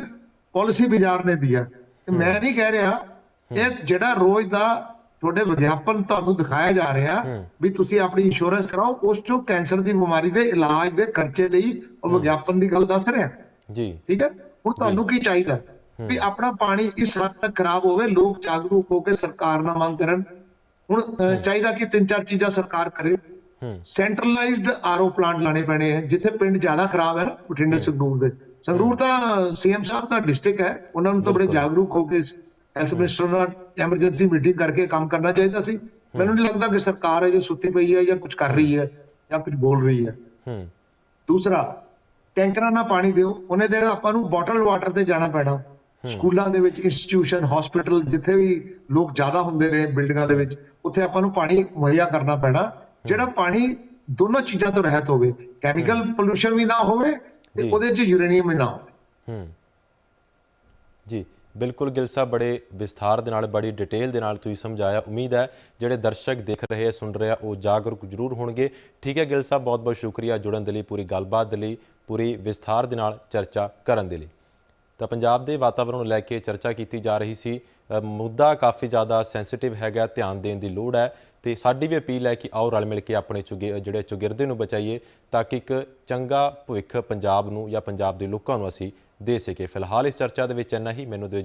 पॉलिसी बाजार ने दिया ਤੇ ਮੈਂ ਨਹੀਂ ਕਹਿ ਰਿਹਾ ਇਹ ਜਿਹੜਾ ਰੋਜ਼ ਦਾ ਤੁਹਾਡੇ ਵਿਗਿਆਪਨ ਤੁਹਾਨੂੰ ਦਿਖਾਇਆ ਜਾ ਰਿਹਾ ਵੀ ਤੁਸੀਂ ਆਪਣੀ ਇੰਸ਼ੋਰੈਂਸ ਕਰਾਓ ਉਸ ਚੋਂ ਕੈਂਸਰ ਦੀ ਬਿਮਾਰੀ ਦੇ ਇਲਾਜ ਦੇ ਖਰਚੇ ਲਈ ਉਹ ਵਿਗਿਆਪਨ ਦੀ ਗੱਲ ਦੱਸ ਰਿਹਾ ਜੀ ਠੀਕ ਹੈ ਹੁਣ ਤੁਹਾਨੂੰ ਕੀ ਚਾਹੀਦਾ? ਵੀ ਆਪਣਾ ਪਾਣੀ ਇਸ ਹੱਦ ਤੱਕ ਖਰਾਬ ਹੋਵੇ ਲੋਕ ਜਾਗਰੂਕ ਹੋ ਕੇ ਸਰਕਾਰ ਨਾਲ ਮੰਗ ਕਰਨ। ਹੁਣ ਚਾਹੀਦਾ ਕਿ ਤਿੰਨ ਚਾਰ ਚੀਜ਼ਾਂ ਸਰਕਾਰ ਕਰੇ। ਸੈਂਟਰਲਾਈਜ਼ਡ ਆਰਓ ਪਲਾਂਟ ਲਾਣੇ ਪੈਣੇ ਹੈ ਜਿੱਥੇ ਪਿੰਡ ਜ਼ਿਆਦਾ ਖਰਾਬ ਹੈ ਨਾ ਬਠਿੰਡੇ ਸੰਗਰੂਰ ਦੇ। ਸੰਗਰੂਰ ਤਾਂ ਸੀਐਮ ਸਾਹਿਬ ਦਾ ਡਿਸਟ੍ਰਿਕਟ ਹੈ ਉਹਨਾਂ ਨੂੰ ਤਾਂ ਬੜੇ ਜਾਗਰੂਕ ਹੋ ਕੇ ਹੈਲਥ ਮਿਨਿਸਟਰ ਨਾਲ ਐਮਰਜੈਂਸੀ ਮੀਟਿੰਗ ਕਰਕੇ ਕੰਮ ਕਰਨਾ ਚਾਹੀਦਾ ਸੀ। ਮੈਨੂੰ ਨਹੀਂ ਲੱਗਦਾ ਕਿ ਸਰਕਾਰ ਹੈ ਜੇ ਸੁੱਤੀ ਪਈ ਹੈ ਜਾਂ ਕੁਝ ਕਰ ਰਹੀ ਹੈ ਜਾਂ ਕੁਝ ਬੋਲ ਰਹੀ ਹੈ। ਹੂੰ। ਦੂਸਰਾ ਟੈਂਕਰਾਂ ਨਾਲ ਪਾਣੀ ਦਿਓ ਉਹਨੇ ਦੇਰ ਆਪਾਂ ਨੂੰ ਬੋਟਲ ਵਾਟਰ ਤੇ ਜਾਣਾ ਪੈਣਾ। ਸਕੂਲਾਂ ਦੇ ਵਿੱਚ ਇੰਸਟੀਟਿਊਸ਼ਨ ਹਸਪੀਟਲ ਜਿੱਥੇ ਵੀ ਲੋਕ ਜ਼ਿਆਦਾ ਹੁੰਦੇ ਨੇ ਬਿਲਡਿੰਗਾਂ ਦੇ ਵਿੱਚ ਉੱਥੇ ਆਪਾਂ ਨੂੰ ਪਾਣੀ ਮੁਹੱਈਆ ਕਰਨਾ ਪੈਣਾ ਜਿਹੜਾ ਪਾਣੀ ਦੋਨੋਂ ਚੀਜ਼ਾਂ ਤੋਂ ਰਹਿਤ ਹੋਵੇ ਕੈਮੀਕਲ ਪੋਲੂਸ਼ਨ ਵੀ ਨਾ ਹੋਵੇ। ਤੇ ਉਹਦੇ 'ਚ ਯੂਰੇਨੀਅਮ ਵੀ ਨਾ ਹੋਵੇ। ਹੂੰ। ਜੀ। ਬਿਲਕੁਲ ਗਿਲ ਸਾਹਿਬ, ਬੜੇ ਵਿਸਥਾਰ ਦੇ ਨਾਲ, ਬੜੀ ਡਿਟੇਲ ਦੇ ਨਾਲ ਤੁਸੀਂ ਸਮਝਾਇਆ। ਉਮੀਦ ਹੈ ਜਿਹੜੇ ਦਰਸ਼ਕ ਦੇਖ ਰਹੇ ਆ, ਸੁਣ ਰਹੇ ਉਹ ਜਾਗਰੂਕ ਜ਼ਰੂਰ ਹੋਣਗੇ। ਠੀਕ ਹੈ ਗਿਲ ਸਾਹਿਬ, ਬਹੁਤ ਬਹੁਤ ਸ਼ੁਕਰੀਆ ਜੁੜਨ ਦੇ ਲਈ, ਪੂਰੀ ਗੱਲਬਾਤ ਦੇ ਲਈ, ਪੂਰੀ ਵਿਸਥਾਰ ਦੇ ਨਾਲ ਚਰਚਾ ਕਰਨ ਦੇ ਲਈ। ਤਾਂ ਪੰਜਾਬ ਦੇ ਵਾਤਾਵਰਣ ਨੂੰ ਲੈ ਕੇ ਚਰਚਾ ਕੀਤੀ ਜਾ ਰਹੀ ਸੀ। ਮੁੱਦਾ ਕਾਫੀ ਜ਼ਿਆਦਾ ਸੈਂਸਿਟਿਵ ਹੈਗਾ, ਧਿਆਨ ਦੇਣ ਦੀ ਲੋੜ ਹੈ। ਤੇ ਸਾਡੀ ਵੀ ਅਪੀਲ ਹੈ ਕਿ ਆਓ ਰਲ ਮਿਲ ਕੇ ਆਪਣੇ ਚੁਗੇ, ਜਿਹੜੇ ਚੁਗਿਰਦੇ ਨੂੰ ਬਚਾਈਏ, ਤਾਂ ਕਿ ਇੱਕ ਚੰਗਾ ਭਵਿੱਖ ਪੰਜਾਬ ਨੂੰ ਜਾਂ ਪੰਜਾਬ ਦੇ ਲੋਕਾਂ ਨੂੰ ਅਸੀਂ ਦੇ ਸਕੀਏ। ਫਿਲਹਾਲ ਇਸ ਚਰਚਾ ਦੇ ਵਿੱਚ ਇੰਨਾ ਹੀ। ਮੈਨੂੰ ਦਿਓ